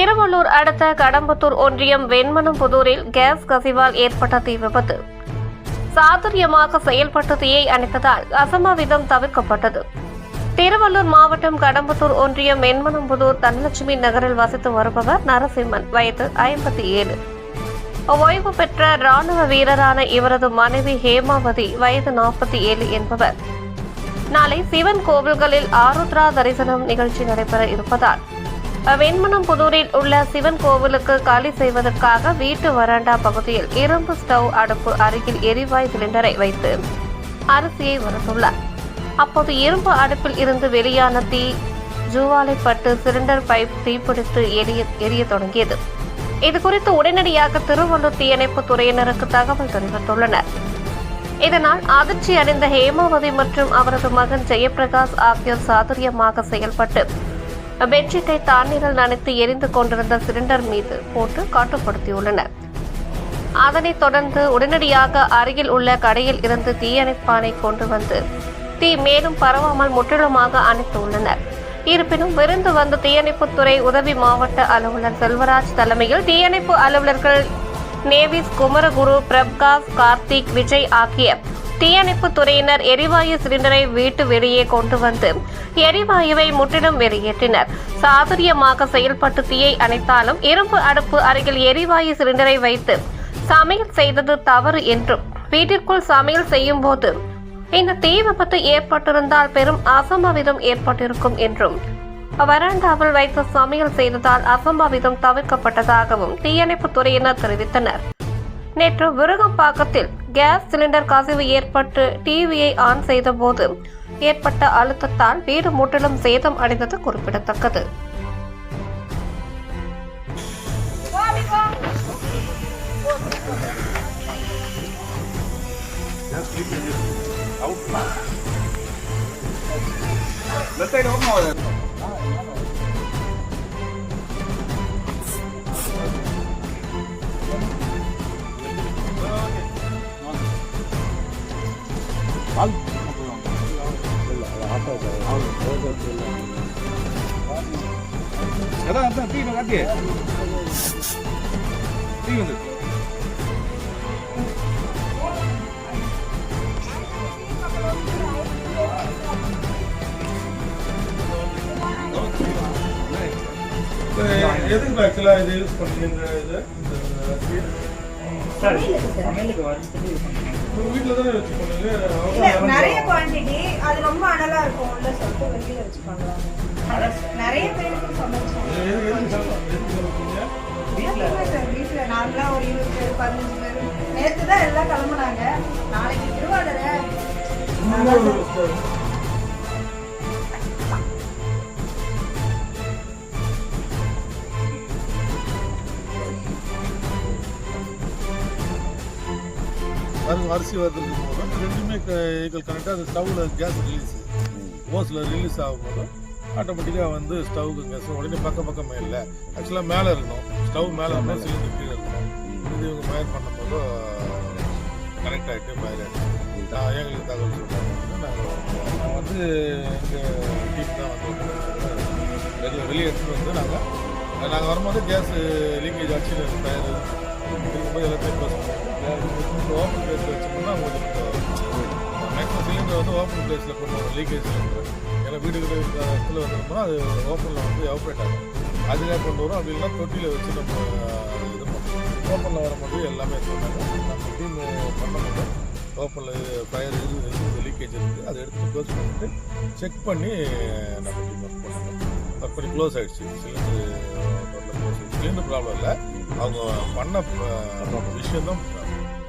திருவள்ளூர் அடுத்த கடம்பத்தூர் ஒன்றியம் வெண்மனம்புதூரில் கேஸ் கசிவால் ஏற்பட்ட தீ விபத்து. சாதுரியமாக செயல்பட்டு தீயை அணைத்ததால் அசம்பாவிதம் தவிர்க்கப்பட்டது. திருவள்ளூர் மாவட்டம் கடம்பத்தூர் ஒன்றியம் வெண்மனம்புதூர் தனலட்சுமி நகரில் வசித்து வருபவர் நரசிம்மன் வயது ஐம்பத்தி ஏழு. ஓய்வு பெற்ற ராணுவ வீரரான இவரது மனைவி ஹேமாவதி வயது நாற்பத்தி ஏழு என்பவர். நாளை சிவன் கோவில்களில் ஆருத்ரா தரிசனம் நிகழ்ச்சி நடைபெற இருப்பதால் வெண்மனம் புதூரில் உள்ள சிவன் கோவிலுக்கு காலி செய்வதற்காக வீட்டு வராண்டா பகுதியில் இரும்பு ஸ்டவ் அடுப்பு அருகில் எரிவாயு சிலிண்டரை வைத்து அரிசியை வறுத்துள்ளார் அப்போது இரும்பு அடுப்பில் இருந்து வெளியான தீ ஜூவாலைப்பட்டு சிலிண்டர் பைப் தீப்பிடித்து எரிய எரிய தொடங்கியது. இதுகுறித்து உடனடியாக திருவள்ளூர் தீயணைப்பு துறையினருக்கு தகவல் தெரிவித்துள்ளனர். இதனால் அதிர்ச்சி அடைந்த ஹேமாவதி மற்றும் அவரது மகன் ஜெயபிரகாஷ் ஆகியோர் சாதுரியமாக செயல்பட்டு பெட்ஷீட்டை தண்ணீரில் நனைத்து எரிந்து கொண்டிருந்த சிலிண்டர் மீது போட்டு காட்டுப்படுத்தியுள்ளனர். அதனைத் தொடர்ந்து உடனடியாக அருகில் உள்ள கடையில் இருந்து தீயணைப்பானை கொண்டு வந்து தீ மேலும் பரவாமல் முற்றிலுமாக அணைத்துள்ளனர். இருப்பினும் விருந்து வந்த தீயணைப்புத்துறை உதவி மாவட்ட அலுவலர் செல்வராஜ் தலைமையில் தீயணைப்பு அலுவலர்கள் நேவிஸ் குமரகுரு பிரப்காஷ் கார்த்திக் விஜய் ஆகிய தீயணைப்பு துறையினர் எரிவாயு சிலிண்டரை வீட்டு வெளியே கொண்டு வந்து எரிவாயுவை முற்றிலும் வெளியேற்றினர். சாதுரியமாக செயல்பட்டு தீயை அணைத்தாலும் இரும்பு அடுப்பு அருகில் எரிவாயு சிலிண்டரை வைத்து சமையல் செய்தது தவறு என்றும் வீட்டிற்குள் சமையல் செய்யும் போது இந்த தீ விபத்து ஏற்பட்டிருந்தால் பெரும் அசம்பாவிதம் ஏற்பட்டிருக்கும் என்றும் வராண்டாவில் வைத்து சமையல் செய்ததால் அசம்பாவிதம் தவிர்க்கப்பட்டதாகவும் தீயணைப்பு துறையினர் தெரிவித்தனர். நேற்று விருகம்பாக்கத்தில் கேஸ் சிலிண்டர் கசிவு ஏற்பட்டு டிவியை ஆன் செய்தபோது ஏற்பட்ட அழுத்தத்தால் வீடு முற்றிலும் சேதம் அடைந்தது குறிப்பிடத்தக்கது. Left side open. over அதான் அதான் தீ காட்டி தீ வந்து. எதுக்கு ஆக்சுவலா இது யூஸ் பண்ணீங்க இந்த இது நிறைய குவாண்டிட்டி அது ரொம்ப அனலா இருக்கும் உள்ள சொல்லிட்டு வெளியில வச்சுப்பாங்க. நிறைய பேருக்கு சமைச்சோம் வீட்டுல சார் வீட்டுல நார்மலா ஒரு இருபது பேர் பதினஞ்சு பேர். நேத்து தான் எல்லாம் கிளம்புனாங்க. நாளைக்கு திருவாதிரை அரிசி அரிசி வறுத்துருக்கும் ரெண்டுமே ஈக்குவல் கனெக்டாக அந்த ஸ்டவ்வில் கேஸ் ரிலீஸ் ஓஸில் ரிலீஸ் ஆகும்போது ஆட்டோமேட்டிக்காக வந்து ஸ்டவ்வுக்கு கேஸ் உடனே பக்கம் பக்கம் இல்லை. ஆக்சுவலாக மேலே இருக்கும் ஸ்டவ் மேலே இருந்தால் சிலிண்டர் கீழே இருக்கணும். இது இவங்க ஃபயர் பண்ணும்போது கனெக்ட் ஆகிட்டு ஃபயர் ஆகிட்டு நான் எங்களுக்கு தகவல் சொல்கிறேன் நாங்கள் வந்து எங்கள் டீம் தான் வந்து வெளியே வெளியே எடுத்துகிட்டு வந்து நாங்கள் நாங்கள் வரும்போது கேஸ் லீக்கேஜ் ஆச்சு ஃபயர் லீக்கேஜ் ஏன்னா வீடுகள் இருக்கிற இடத்துல வந்தோம்னா அது ஓப்பனில் வந்து ஆப்ரேட் ஆகும். அதிலே கொண்டு வரும் அப்படி இல்லைன்னா தொட்டியில் வச்சு நம்ம இது பண்ணுவோம் ஓப்பனில் வரும்போது எல்லாமே சொன்னாங்க நம்ம டீம் முடியும். ஓப்பனில் ஃபயர் இது இது லீக்கேஜ் இருக்குது. அதை எடுத்து க்ளோஸ் பண்ணிட்டு செக் பண்ணி நம்ம டீம் ஒர்க் பண்ணணும் ஒர்க் பண்ணி க்ளோஸ் ஆகிடுச்சு சிலிண்டர் க்ளோஸ் ஆகிடுச்சு சிலிண்டர் ப்ராப்ளம் இல்லை. அவங்க பண்ண விஷயம் தான்